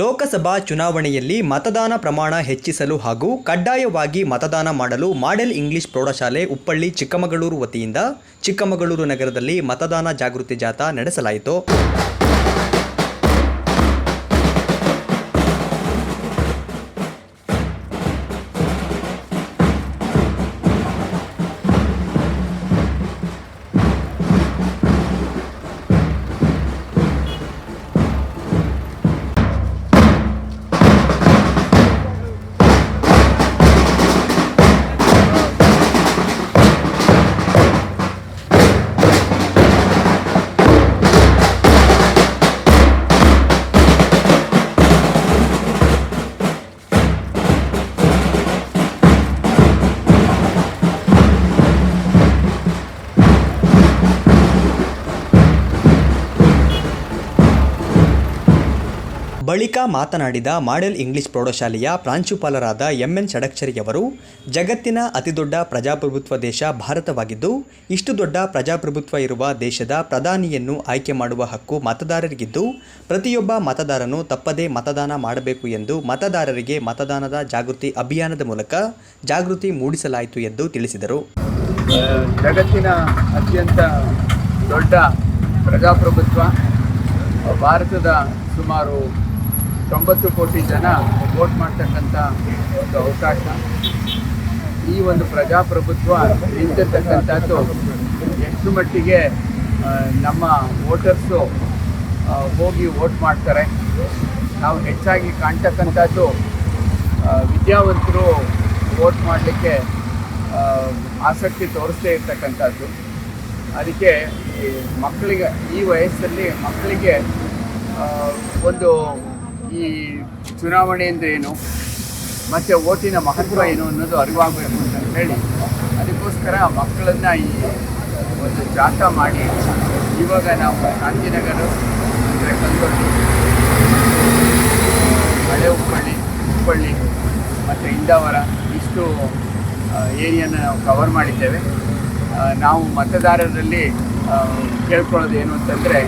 ಲೋಕಸಭಾ ಚುನಾವಣೆಯಲ್ಲಿ ಮತದಾನ ಪ್ರಮಾಣ ಹೆಚ್ಚಿಸಲು ಹಾಗೂ ಕಡ್ಡಾಯವಾಗಿ ಮತದಾನ ಮಾಡಲು ಮಾಡೆಲ್ ಇಂಗ್ಲಿಷ್ ಪ್ರೌಢಶಾಲೆ ಉಪ್ಪಳ್ಳಿ ಚಿಕ್ಕಮಗಳೂರು ವತಿಯಿಂದ ಚಿಕ್ಕಮಗಳೂರು ನಗರದಲ್ಲಿ ಮತದಾನ ಜಾಗೃತಿ ಜಾಥಾ ನಡೆಸಲಾಯಿತು. ಬಳಿಕ ಮಾತನಾಡಿದ ಮಾಡೆಲ್ ಇಂಗ್ಲಿಷ್ ಪ್ರೌಢಶಾಲೆಯ ಪ್ರಾಂಶುಪಾಲರಾದ ಎಂಎನ್ ಷಡಕ್ಷರಿಯವರು ಜಗತ್ತಿನ ಅತಿದೊಡ್ಡ ಪ್ರಜಾಪ್ರಭುತ್ವ ದೇಶ ಭಾರತವಾಗಿದ್ದು, ಇಷ್ಟು ದೊಡ್ಡ ಪ್ರಜಾಪ್ರಭುತ್ವ ಇರುವ ದೇಶದ ಪ್ರಧಾನಿಯನ್ನು ಆಯ್ಕೆ ಮಾಡುವ ಹಕ್ಕು ಮತದಾರರಿಗಿದ್ದು, ಪ್ರತಿಯೊಬ್ಬ ಮತದಾರನು ತಪ್ಪದೇ ಮತದಾನ ಮಾಡಬೇಕು ಎಂದು ಮತದಾರರಿಗೆ ಮತದಾನದ ಜಾಗೃತಿ ಅಭಿಯಾನದ ಮೂಲಕ ಜಾಗೃತಿ ಮೂಡಿಸಲಾಯಿತು ಎಂದು ತಿಳಿಸಿದರು. ಜಗತ್ತಿನ ಅತ್ಯಂತ ದೊಡ್ಡ ಪ್ರಜಾಪ್ರಭುತ್ವ, ಭಾರತದ ಸುಮಾರು ತೊಂಬತ್ತು ಕೋಟಿ ಜನ ವೋಟ್ ಮಾಡ್ತಕ್ಕಂಥ ಒಂದು ಅವಕಾಶ. ಈ ಒಂದು ಪ್ರಜಾಪ್ರಭುತ್ವ ನಿಂತಿರ್ತಕ್ಕಂಥದ್ದು ಎಷ್ಟು ಮಟ್ಟಿಗೆ ನಮ್ಮ ವೋಟರ್ಸು ಹೋಗಿ ವೋಟ್ ಮಾಡ್ತಾರೆ. ನಾವು ಹೆಚ್ಚಾಗಿ ಕಾಣ್ತಕ್ಕಂಥದ್ದು ವಿದ್ಯಾವಂತರು ವೋಟ್ ಮಾಡಲಿಕ್ಕೆ ಆಸಕ್ತಿ ತೋರಿಸ್ತೇ ಇರ್ತಕ್ಕಂಥದ್ದು. ಅದಕ್ಕೆ ಮಕ್ಕಳಿಗೆ, ಈ ವಯಸ್ಸಲ್ಲಿ ಮಕ್ಕಳಿಗೆ ಒಂದು ಈ ಚುನಾವಣೆ ಅಂದರೆ ಏನು? ಮತ್ತು ಓಟಿನ ಮಹತ್ವ ಏನು ಅನ್ನೋದು ಅರಿವಾಗಬೇಕು ಅಂತ ಹೇಳಿ ಅದಕ್ಕೋಸ್ಕರ ಮಕ್ಕಳನ್ನು ಈ ಒಂದು ಜಾಥಾ ಮಾಡಿ ಇವಾಗ ನಾವು ಗಾಂಧಿನಗರ ಅಂದರೆ ಕಲ್ದೊಡ್ಡಿ ಹಳೆ ಹುಬ್ಬಳ್ಳಿ ಹುಬ್ಬಳ್ಳಿ ಮತ್ತು ಇಂದಾವರ ಇಷ್ಟು ಏರಿಯಾನ ನಾವು ಕವರ್ ಮಾಡಿದ್ದೇವೆ. ನಾವು ಮತದಾರರಲ್ಲಿ ಕೇಳ್ಕೊಳ್ಳೋದು ಏನು ಅಂತಂದರೆ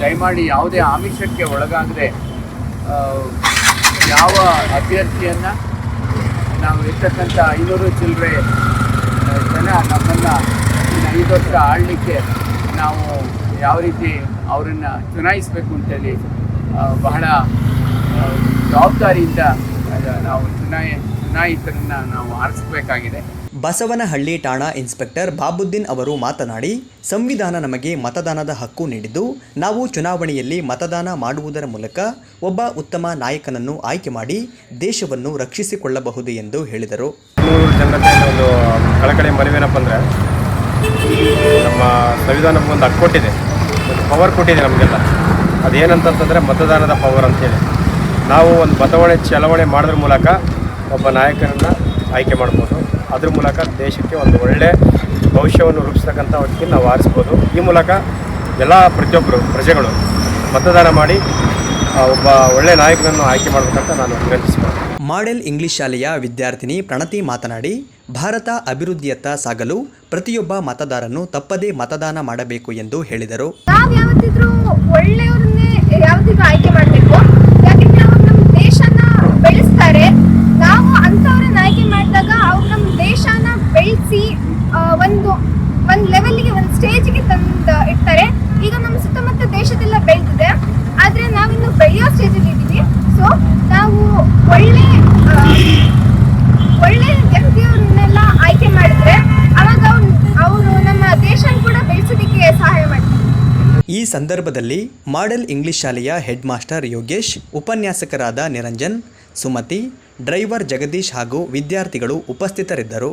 ದಯಮಾಡಿ ಯಾವುದೇ ಆಮಿಷಕ್ಕೆ ಒಳಗಾಗದೆ ಯಾವ ಅಭ್ಯರ್ಥಿಯನ್ನು ನಾವು ಇರ್ತಕ್ಕಂಥ ಐನೂರು ಚಿಲ್ಲರೆ ಜನ ನಮ್ಮನ್ನು ಐದು ವರ್ಷ ಆಳ್ಲಿಕ್ಕೆ ನಾವು ಯಾವ ರೀತಿ ಅವರನ್ನು ಚುನಾಯಿಸಬೇಕು ಅಂತೇಳಿ ಬಹಳ ಜವಾಬ್ದಾರಿಯಿಂದ ನಾವು ಚುನಾಯ, ಚುನಾಯಿತರನ್ನು ನಾವು ಆರಿಸಬೇಕಾಗಿದೆ. ಬಸವನಹಳ್ಳಿ ಠಾಣಾ ಇನ್ಸ್ಪೆಕ್ಟರ್ ಬಾಬುದ್ದೀನ್ ಅವರು ಮಾತನಾಡಿ, ಸಂವಿಧಾನ ನಮಗೆ ಮತದಾನದ ಹಕ್ಕು ನೀಡಿದ್ದು, ನಾವು ಚುನಾವಣೆಯಲ್ಲಿ ಮತದಾನ ಮಾಡುವುದರ ಮೂಲಕ ಒಬ್ಬ ಉತ್ತಮ ನಾಯಕನನ್ನು ಆಯ್ಕೆ ಮಾಡಿ ದೇಶವನ್ನು ರಕ್ಷಿಸಿಕೊಳ್ಳಬಹುದು ಎಂದು ಹೇಳಿದರು. ಒಂದು ಕಳಕಳಿ ನಮ್ಮ ಸಂವಿಧಾನ ಒಂದು ಹಕ್ಕು ಕೊಟ್ಟಿದೆ. ಒಂದು ಪವರ್ ಕೊಟ್ಟಿದೆ ನಮಗೆಲ್ಲ. ಅದೇನಂತಂತಂದರೆ ಮತದಾನದ ಪವರ್ ಅಂತೇಳಿ. ನಾವು ಒಂದು ಬದಲಾವಣೆ, ಚಲಾವಣೆ ಮಾಡೋದ್ರ ಮೂಲಕ ಒಬ್ಬ ನಾಯಕನನ್ನು ಆಯ್ಕೆ ಮಾಡ್ಬೋದು. ಅದ್ರ ಮೂಲಕ ದೇಶಕ್ಕೆ ಒಂದು ಒಳ್ಳೆ ಭವಿಷ್ಯವನ್ನು ರೂಪಿಸ್ತಕ್ಕಂಥ ವ್ಯಕ್ತಿ ನಾವು ಆರಿಸ್ಬೋದು. ಈ ಮೂಲಕ ಎಲ್ಲ ಪ್ರತಿಯೊಬ್ಬರು ಪ್ರಜೆಗಳು ಮತದಾನ ಮಾಡಿ ಒಬ್ಬ ಒಳ್ಳೆ ನಾಯಕನನ್ನು ಆಯ್ಕೆ ಮಾಡಬೇಕಂತ ನಾನು ವಿನಂತಿಸ್ಬೋದು ಮಾಡೆಲ್ ಇಂಗ್ಲಿಷ್ ಶಾಲೆಯ ವಿದ್ಯಾರ್ಥಿನಿ ಪ್ರಣತಿ ಮಾತನಾಡಿ ಭಾರತ ಅಭಿವೃದ್ಧಿಯತ್ತ ಸಾಗಲು ಪ್ರತಿಯೊಬ್ಬ ಮತದಾರನು ತಪ್ಪದೇ ಮತದಾನ ಮಾಡಬೇಕು ಎಂದು ಹೇಳಿದರು. ನಾವು ಯಾವತ್ತಿದ್ರು ಒಳ್ಳೆಯವ್ರನ್ನೇ ಯಾವತ್ತಿದ್ರು ಆಯ್ಕೆ ಮಾಡ್ಬೇಕು ಯಾಕೆಂದ್ರೆ ಅವ್ರು ನಮ್ಮ ದೇಶನ ಬೆಳೆಸ್ತಾರೆ ನಾವು ಅಂಥವ್ರನ್ನ ಆಯ್ಕೆ ಮಾಡಿದಾಗ ಅವ್ರು ನಮ್ಮ ದೇಶನ ಬೆಳೆಸಿ ಒಂದು ಒಂದು ಲೆವೆಲ್ಗೆ ಒಂದು ಸ್ಟೇಜ್ಗೆ ತಂದು ಇಡ್ತಾರೆ. ಈಗ ನಮ್ಮ ಸುತ್ತಮುತ್ತ ದೇಶದೆಲ್ಲ ಬೆಳೆದಿದೆ. ಆದರೆ ನಾವಿನ್ನು ಬೆಳೆಯೋ ಸ್ಟೇಜಲ್ಲಿ ಇದ್ದೀವಿ ಸೊ ನಾವು ಒಳ್ಳೆ ಒಳ್ಳೆ ವ್ಯಕ್ತಿಯವ್ರನ್ನೆಲ್ಲ ಆಯ್ಕೆ ಮಾಡಿದ್ರೆ ಅವಾಗ ಅವರು ನಮ್ಮ ದೇಶ ಕೂಡ ಬೆಳೆಸೋದಕ್ಕೆ ಸಹಾಯ ಮಾಡ್ತಾರೆ. ಈ ಸಂದರ್ಭದಲ್ಲಿ ಮಾಡೆಲ್ ಇಂಗ್ಲಿಷ್ ಶಾಲೆಯ ಹೆಡ್ ಮಾಸ್ಟರ್ ಯೋಗೇಶ್, ಉಪನ್ಯಾಸಕರಾದ ನಿರಂಜನ್, ಸುಮತಿ, ಡ್ರೈವರ್ ಜಗದೀಶ್ ಹಾಗೂ ವಿದ್ಯಾರ್ಥಿಗಳು ಉಪಸ್ಥಿತರಿದ್ದರು.